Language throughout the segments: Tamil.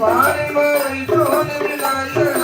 பானைமலை தோல் விநாயகா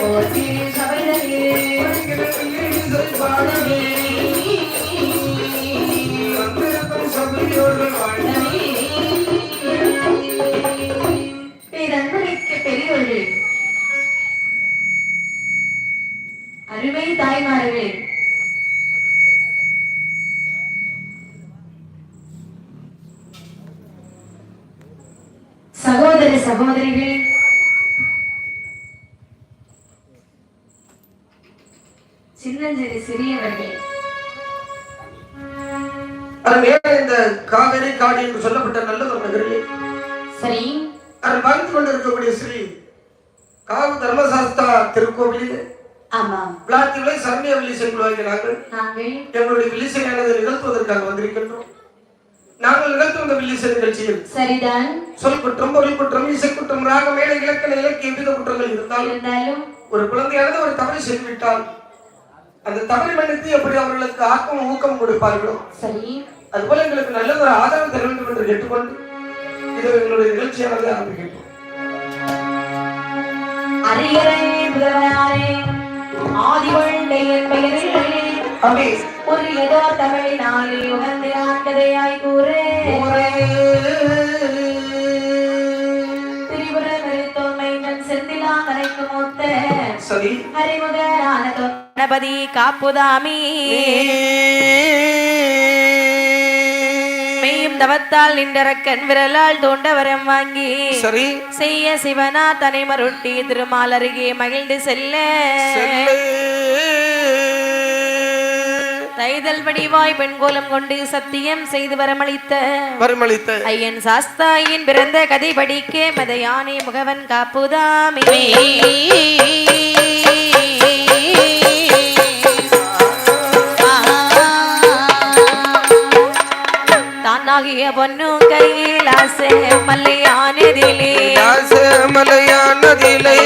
for you. இந்த காவிரி காடு என்று சொல்லப்பட்ட நல்ல ஒரு நகரில் சரி. கொண்டிருக்கக்கூடிய ஸ்ரீ காவு தர்மசாஸ்தா திருக்கோவிலில் விளாத்திகளை சரணிய எங்களுடைய வில்லிசையானதை நிகழ்த்துவதற்காக வந்திருக்கின்றோம். நாங்கள் நிகழ்த்தும் இந்த வில்லிசை நிகழ்ச்சியில் சரிதான். சொல் குற்றம் பொருள் குற்றம் இசை குற்றம் ராக மேடை இலக்கண இலக்கிய எவ்வித குற்றங்கள் இருந்தாலும் ஒரு குழந்தையானது ஒரு தவறு செய்துவிட்டால் அந்த தவறை மன்னித்து எப்படி அவர்களுக்கு ஆக்கம் ஊக்கம் கொடுப்பார்களோ? சரி. அதுபோல எங்களுக்கு நல்ல ஒரு ஆதரவு தர வேண்டும் என்று கேட்டுக்கொண்டு இது எங்களுடைய நிகழ்ச்சியானது ஆரம்பிக்கின்றோம். பெயரில் அப்படி ஒரு ஏதோ தமிழினாலே உகந்து ஆண்டதையாய் கூறே. திரிபுர மருத்துவமை தன் செந்திலா கரைக்கு மூத்த சரி அறிமுகரான கணபதி காப்புதாமி. மெய்யும் தவத்தால் நின்றரக்கன் விரலால் தோண்ட வரம் வாங்கி. சரி. செய்ய சிவனா தனை மருட்டி திருமால் அருகே மகிழ்ந்து செல்ல. தைதல் வடிவாய் பெண்கோலம் கொண்டு சத்தியம் செய்து வரமளித்த. மறுமளித்த ஐயன் சாஸ்தாயின் பிறந்த கதை படிக்க மதையானே முகவன் காப்புதாமே. தானாகிய பொன்னு கையில் ஆசை மல்லையானதிலே. மலையானதிலே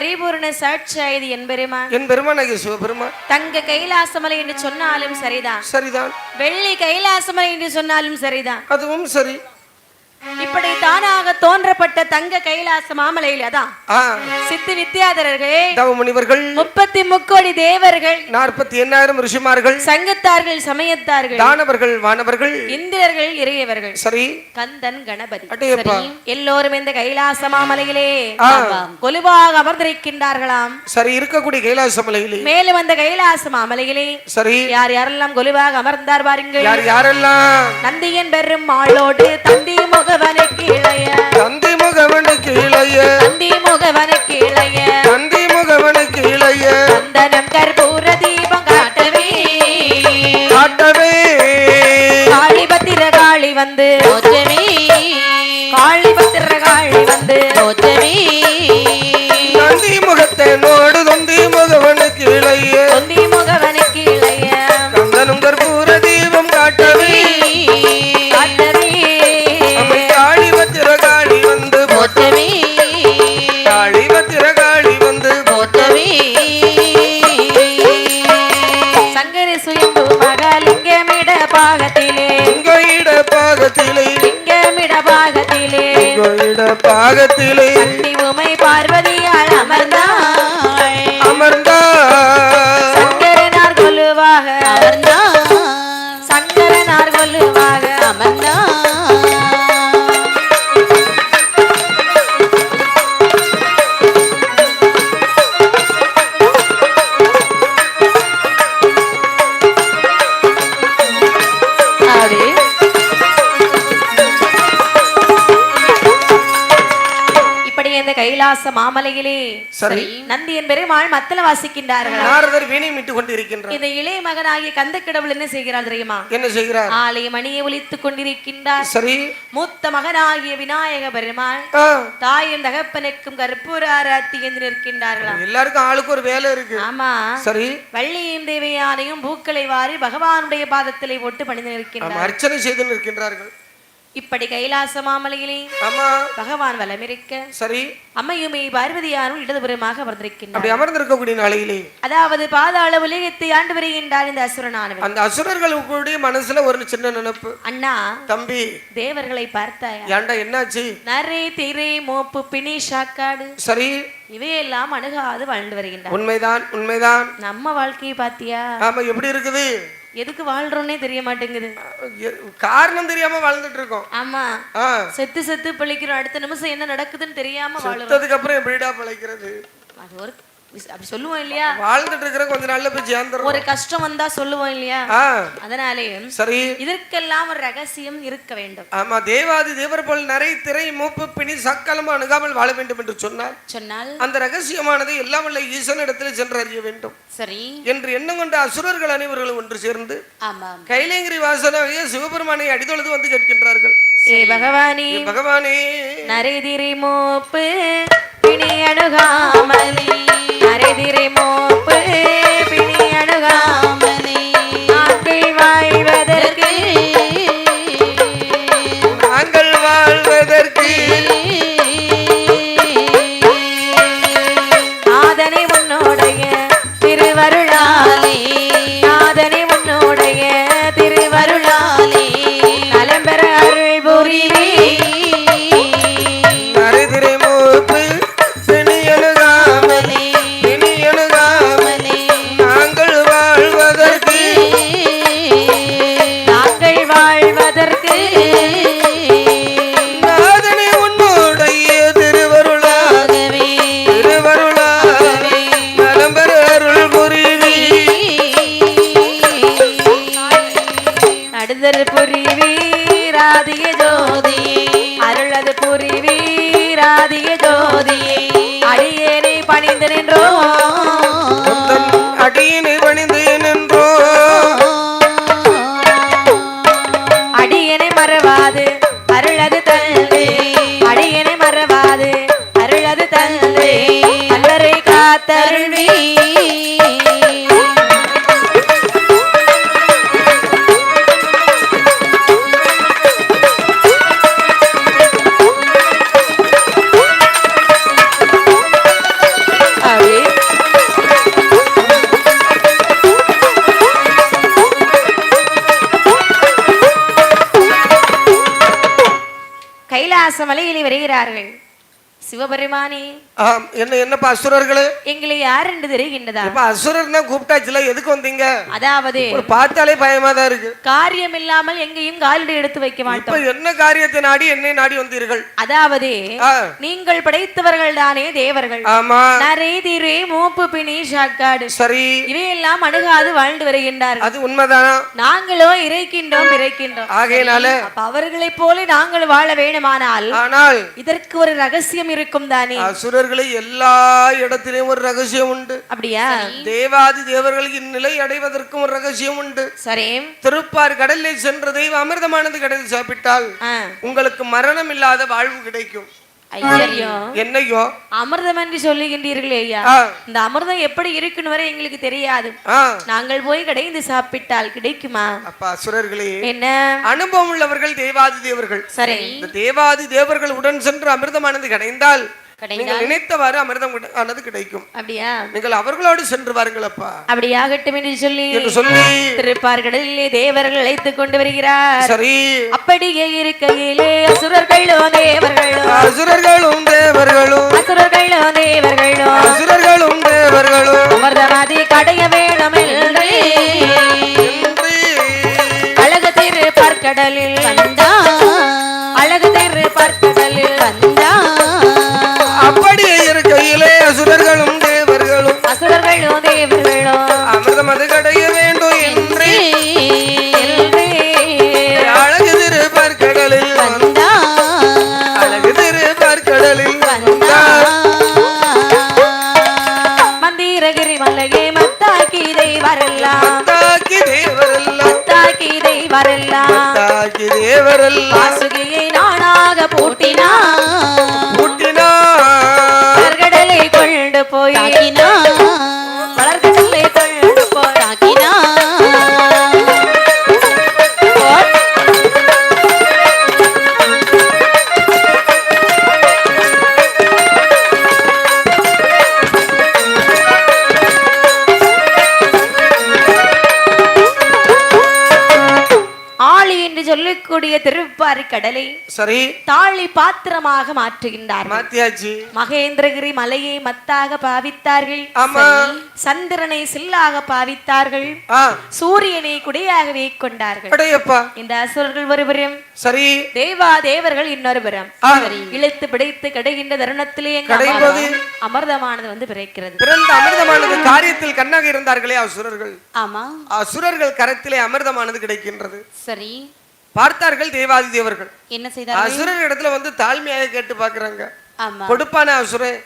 பரிபூர்ண சாட்சாயதி என்பெருமான். என் பெருமானாகிய சிவபெருமான். தங்க கைலாசமலை என்று சொன்னாலும் சரிதான். சரிதான். வெள்ளி கைலாசமலை என்று சொன்னாலும் சரிதான். அதுவும் சரி. இப்படி தானாக தோன்றப்பட்ட தங்க கைலாச மாமலையில் அதான் ஆ. சித்து வித்யாதரர்கள் தவ முனிவர்கள் முப்பத்தி முக்கோடி தேவர்கள் நாற்பத்தி எண்ணாயிரம் ரிஷிமார்கள் சங்கத்தார்கள் சமயத்தார்கள் தானவர்கள் வானவர்கள் இந்திரர்கள் இறையவர்கள் சரி. கந்தன் கணபதி எல்லோரும் இந்த கைலாச மாமலையிலே. கொலுவாக அமர்ந்திருக்கின்றார்களாம். சரி இருக்கக்கூடிய கைலாச மலையிலே மேலும் அந்த கைலாச மாமலையிலே சரி. யார் யாரெல்லாம் கொலுவாக அமர்ந்தார் பாருங்கள். யார் யாரெல்லாம்? நந்தியன் பெரும் ஆளோடு தந்தி முகவனுக்கு இளைய தந்தி முகவனுக்கு இளைய தந்தி முகவனுக்கு இளைய தந்தி முகவனுக்கு இளைய சந்தனம் கற்பூர தீபம் காட்டவே. காட்டவே. காளி பத்திர காளி வந்து. காளி பத்திர காளி கைலாச மாமலையிலே சரி நந்தியன் பெருமாள் மத்தல வாசிக்கின்றார்கள். நாரதர் வீணை மீட்டுக் கொண்டு இருக்கின்றார் இந்த இளைய மகனாகிய கந்த கடவுள் என்ன செய்கிறார் தெரியுமா? என்ன செய்கிறார்? ஆலய மணியை ஒலித்துக் கொண்டிருக்கின்றார். சரி. மூத்த மகனாகிய விநாயக பெருமாள் தாயின் தகப்பனுக்கும் கற்பூராராத்தி என்று நிற்கின்றார்களாம். எல்லாருக்கும் ஆளுக்கு ஒரு வேலை இருக்கு. ஆமா. சரி. வள்ளியின் தேவையானையும் பூக்களை வாரி பகவானுடைய பாதத்திலே போட்டு பணிந்து நிற்கின்றார். அர்ச்சனை செய்து நிற்கின்றார்கள். இப்படி கைலாச மாமலையிலே ஆமா. பகவான் வலமிருக்க சரி. அம்மையுமே பார்வதியாரும் இடதுபுறமாக அமர்ந்திருக்கின்றார் அப்படி அமர்ந்திருக்கக்கூடிய நாளையிலே. அதாவது பாதாள உலகத்தை ஆண்டு வருகின்றார் இந்த அசுரனானவன் அந்த அசுரர்களுடைய மனசுல ஒரு சின்ன நினைப்பு. அண்ணா தம்பி. தேவர்களை பார்த்தாயா? ஏன்டா என்னாச்சு? நரை திரை மோப்பு பிணி சாக்காடு. சரி. இவையெல்லாம் அணுகாது வாழ்ந்து வருகின்றார். உண்மைதான் உண்மைதான். நம்ம வாழ்க்கையை பாத்தியா ஆமா எப்படி இருக்குது? எதுக்கு வாழ்றோன்னே தெரிய மாட்டேங்குது. காரணம் தெரியாம வாழ்ந்துட்டு இருக்கோம் ஆமா செத்து செத்து பிழைக்கிறோம். அடுத்த நிமிஷம் என்ன நடக்குதுன்னு தெரியாம வாழுறோம். அப்புறம் எப்படிடா பிழைக்கிறது? அது ஒரு அப்படி சொல்லுவோம் இல்லையா? வாழ்ந்துட்டு இருக்கிற கொஞ்ச நாள்ல போய் சேர்ந்துடும் ஒரு கஷ்டம் வந்தா சொல்லுவோம் இல்லையா? அதனாலே சரி. இதற்கெல்லாம் ஒரு ரகசியம் இருக்க வேண்டும். ஆமா தேவாதி தேவர் போல் நிறைய திரை மூப்பு பிணி சக்கலமும் அணுகாமல் வாழ வேண்டும் என்று சொன்னார் சொன்னால்? அந்த ரகசியமானது எல்லாம் வல்ல ஈசனிடத்தில் சென்று அறிய வேண்டும். சரி. என்று எண்ணம் கொண்ட அசுரர்கள் அனைவர்களும் ஒன்று சேர்ந்து ஆமாம். கைலேங்கிரி வாசனாகிய சிவபெருமானை அடிதொழுது வந்து கேட்கின்றார்கள். ஏ பகவானே பகவானே. நரைதிரை மோப்பு பிணி அணுகாமலே. நரைதிரை மோப்பு மலையிலே வருகிறார்கள் சிவபெருமானே ஆம், என்ன என்னப்பா அசுரர்களே? எங்களை யார் என்று தெரிகின்றதா? இப்ப அசுரர் தான் கூப்பிட்டாச்சுல எதுக்கு வந்தீங்க? அதாவது ஒரு பார்த்தாலே பயமா தான் இருக்கு. காரியம் இல்லாமல் எங்கேயும் காலடி எடுத்து வைக்க இப்ப மாட்டோம். என்ன காரியத்தை நாடி என்னை நாடி வந்தீர்கள்? அதாவது நீங்கள் படைத்தவர்கள் தானே தேவர்கள். ஆமா. நரை திரே மூப்பு பிணி சாக்காடு சரி. இவையெல்லாம் அணுகாது வாழ்ந்து வருகின்றார்கள். அது உண்மைதான்? நாங்களோ இறைக்கின்றோம் இறைக்கின்றோம் ஆகையினால அவர்களைப் போல நாங்கள் வாழ வேணுமானால் ஆனால் இதற்கு ஒரு ரகசியம் இருக்கும் தானே? அசுரர்களை எல்லா இடத்திலும் ஒரு ரகசியம் உண்டு. அப்படியா? தேவாதி தேவர்கள் இந்நிலை அடைவதற்கும் ஒரு ரகசியம் உண்டு. சரி. திருப்பார் கடலில் சென்ற தெய்வ அமிர்தமானது கடலில் சாப்பிட்டால். உங்களுக்கு மரணம் இல்லாத வாழ்வு கிடைக்கும். என்னையோ? அமிர்தம் என்று சொல்லுகின்றீர்களே ஐயா. இந்த அமிர்தம் எப்படி இருக்குன்னு வரை எங்களுக்கு தெரியாது. நாங்கள் போய் கடைந்து சாப்பிட்டால் கிடைக்குமா? அப்ப அசுரர்களே. என்ன? அனுபவம் உள்ளவர்கள் தேவாதி தேவர்கள். சரி. இந்த தேவாதி தேவர்கள் உடன் சென்று அமிர்தமானது கிடைந்தால் நீங்கள் நினைத்தவாறு அமிர்தம் ஆனது கிடைக்கும். அப்படியா? நீங்கள் அவர்களோடு சென்று வாருங்கள் அப்பா அப்படியாகட்டும் என்று சொல்லி என்று சொல்லி திருப்பார்கடலிலே தேவர்கள் அழைத்துக் கொண்டு வருகிறார். சரி. அப்படியே இருக்கையிலே அசுரர்களோ தேவர்களோ அசுரர்களும் தேவர்களும். அசுரர்களோ மந்திரகிரி மலையே மத்தாக்கி தெய்வரெல்லாம் தாக்கி தேவரெல்லாம் மத்தாக்கி தெய்வரெல்லாம் தாக்கி தேவரெல்லாம் வாசுகியை நானாக பூட்டினா. கூட்டினார் கடலை கொண்டு போய் சொல்லக்கூடிய திருப்பாரி கடலை சரி. தாழி பாத்திரமாக மாற்றுகின்றார் மாத்தியாச்சு. மகேந்திரகிரி மலையை மத்தாக பாவித்தார்கள். சந்திரனை சில்லாக பாவித்தார்கள். சூரியனை குடையாகவே கொண்டார்கள். இந்த அசுரர்கள் ஒருவரும். சரி. தேவா தேவர்கள் இன்னொருவரும். இழுத்து பிடித்து கிடைக்கின்ற தருணத்திலே அமிர்தமானது வந்து பிறக்கிறது. பிறந்த அமிர்தமானது காரியத்தில் கண்ணாக இருந்தார்களே அசுரர்கள். ஆமா. அசுரர்கள் கரத்திலே அமிர்தமானது கிடைக்கின்றது. சரி. பார்த்தார்கள் தேவாதி தேவர்கள். என்ன செய்தார் அசுரர் இடத்துல வந்து தாழ்மையாக கேட்டு பாக்குறாங்க ஆமா. கொடுப்பான அசுரன்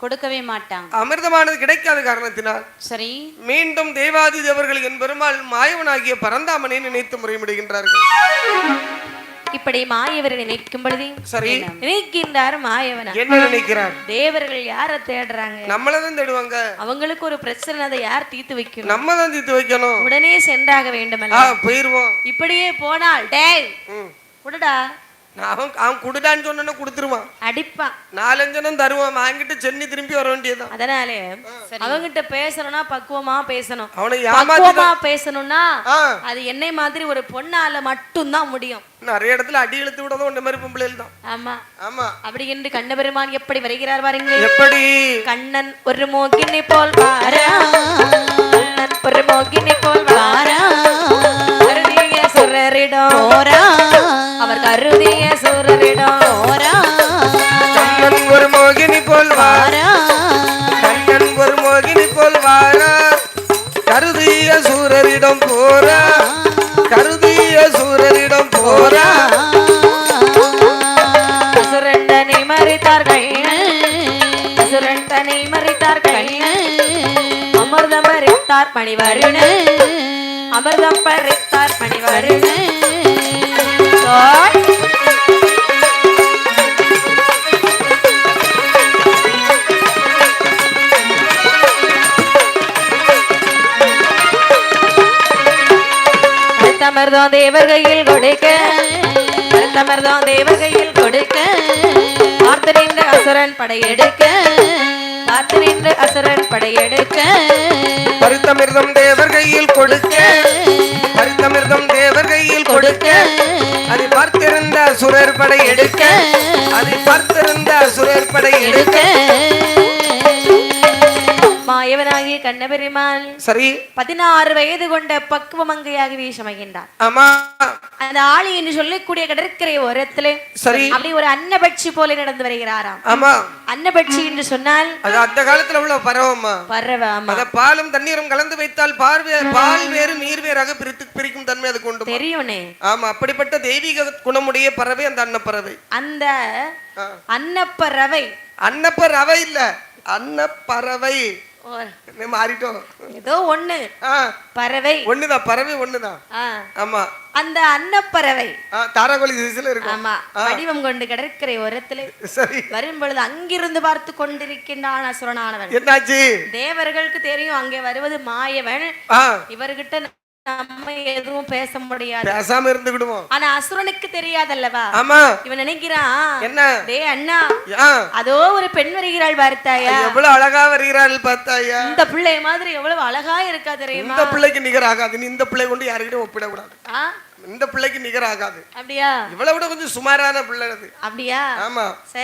கொடுக்கவே மாட்டான். அமிர்தமானது கிடைக்காத காரணத்தினால் சரி. மீண்டும் தேவாதி தேவர்கள் என் பெருமாள் மாயவனாகிய பரந்தாமனை நினைத்து முறையிடுகின்றார்கள். இப்படி மாயவரை நினைக்கும் பொழுது சரி. நினைக்கின்றார் மாயவனா. என்ன நினைக்கிறார்? தேவர்கள் யார தேடுறாங்க? நம்மளதான் தேடுவாங்க. அவங்களுக்கு ஒரு பிரச்சனை அதை யார் தீர்த்து வைக்கணும்? நம்ம தான் தீர்த்து வைக்கணும். உடனே சென்றாக வேண்டுமல்ல. ஆ போயிருவோம். இப்படியே போனால் டேய் ம். அவன் அவன் குடுடான்னு சொன்னா கொடுத்துருவான். அடிப்பான். நாலஞ்சனம் தருவான். வாங்கிட்டு சென்னி திரும்பி வர வேண்டியதுதான். அதனாலே அவங்கிட்ட பேசணும்னா பக்குவமா பேசணும். அவனை பக்குவமா பேசணும்னா அது என்னை மாதிரி ஒரு பொண்ணால மட்டும்தான் முடியும். நிறைய இடத்துல அடி இழுத்து விடதும் இந்த மாதிரி பொம்பளைகள் தான் ஆமா. ஆமா. அப்படி என்று கண்ணபெருமான் எப்படி வருகிறார் பாருங்கள். எப்படி? கண்ணன் ஒரு மோகினை போல் வாரா கண்ணன் ஒரு மோகினை சுரரிடம் போரா அவர் கருதிய சுரரிடம் போரா கண்ணன் ஒரு மோகினி போல் வாரா? கண்ணன் ஒரு மோகினி போல் வாரா? கருதிய சூரரிடம் போரா? கருதிய சூரரிடம் போரா? சுரண்டனை மறித்தார்கள் சுரண்டனை மறித்தார்கள் அமிர்தம் பறித்தார் பணிவருண பருத்தமர்தம் தேவர் கையில் கொடுக்க. பருத்தமர்தம் தேவர் கையில் கொடுக்க. பார்த்து நின்ற அசுரன் படையெடுக்க. பார்த்து நின்ற அசுரன் படையெடுக்க. பருத்தமிர்தம் தேவர் கையில் கொடுக்க. பருத்தமிர்தம் தேவர் கையில் கொடுக்க. அதை பார்த்திருந்த சுரர் படை எடுக்க அதை பார்த்திருந்த சுரர் படை எடுக்க மாயவனாகிய கண்ணபெருமாள் சரி. பதினாறு வயது கொண்ட பக்குவ மங்கையாக வீசமகின்றார் ஆமா. அந்த ஆளி என்று சொல்லக்கூடிய கடற்கரை ஓரத்திலே சரி. அப்படி ஒரு அன்னபட்சி போல நடந்து வருகிறாராம். ஆமா. அன்னபட்சி என்று சொன்னால் அது அந்த காலத்துல உள்ள பரவம்மா. பறவை ஆமா. அத பாலும் தண்ணீரும் கலந்து வைத்தால் பார்வே பால் வேறு நீர் வேறாக பிரித்து பிரிக்கும் தன்மை அதுக்கு உண்டு தெரியும்னே. ஆமா. அப்படிப்பட்ட தெய்வீக குணமுடைய பறவை அந்த அன்னப்பறவை. அந்த. அன்னப்பறவை. அன்னப்பறவை இல்ல. அன்னப்பறவை. மாறிட்டோம். ஏதோ ஒண்ணு. பறவை. ஒண்ணுதான் பறவை ஒண்ணுதான். ஆமா. அந்த அன்னப்பறவை. ஆ, தாராகோழி திசையில இருக்கும். ஆமா. வடிவம் கொண்டு கடற்கரை ஓரத்திலே சரி. வரும் பொழுது அங்கிருந்து பார்த்து கொண்டிருக்கின்றான் அசுரனானவன். என்னாச்சு? தேவர்களுக்கு தெரியும் அங்கே வருவது மாயவன். இவர்கிட்ட நம்ம எதுவும் பேச முடியாது. பேசாம இருந்துக்கிடுவோம் ஆனா அசுரனுக்கு தெரியாதல்லவா? ஆமா. இவன் நினைக்கிறான் என்ன? டே அண்ணா அதோ ஒரு பெண் வருகிறாள் பார்த்தாயா? எவ்வளவு அழகா வருகிறாள் பார்த்தாயா? இந்த பிள்ளை மாதிரி எவ்வளவு அழகா இருக்கா தெரியுமா? இந்த பிள்ளைக்கு நிகர் ஆகாது நீ இந்த பிள்ளை கொண்டு யாருக்கிட்டும் ஒப்பிடக்கூடாது. ஆ, இந்த பிள்ளைக்கு நிகர் ஆகாது அப்படியா? இவ்வளவு விட கொஞ்சம் சுமாரான பிள்ளை அது. அப்படியா? ஆமா. சரி.